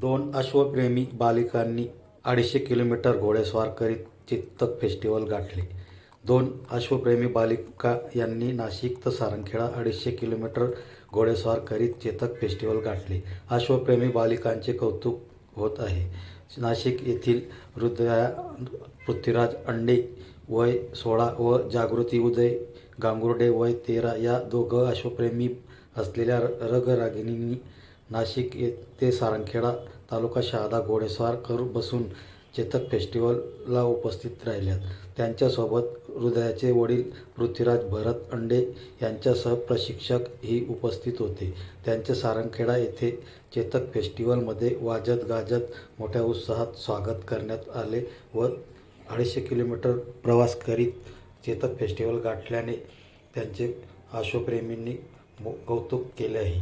दोन अश्वप्रेमी बालिकांनी अडीचशे किलोमीटर घोडेस्वार करीत चेतक फेस्टिवल गाठले. दोन अश्वप्रेमी बालिका यांनी नाशिक तर सारंगखेडा अडीचशे किलोमीटर घोडेस्वार करीत चेतक फेस्टिवल गाठले. अश्वप्रेमी बालिकांचे कौतुक होत आहे. नाशिक येथील हृदया पृथ्वीराज अंडे वय सोळा व जागृती उदय गांगुर्डे वय तेरा या दोघं अश्वप्रेमी असलेल्या रगरागिणींनी नाशिक ते सारंगखेडा तालुका शहादा घोडेस्वार कर बसून चेतक फेस्टिवलला उपस्थित राहिल्यात. त्यांच्यासोबत हृदयाचे वडील पृथ्वीराज भरत अंडे यांच्यासह प्रशिक्षक ही उपस्थित होते. त्यांचे सारंगखेडा येथे चेतक फेस्टिवलमध्ये वाजत गाजत मोठ्या उत्साहात स्वागत करण्यात आले व अडीचशे किलोमीटर प्रवास करीत चेतक फेस्टिवल गाठल्याने त्यांचे आशोप्रेमींनी कौतुक केले आहे.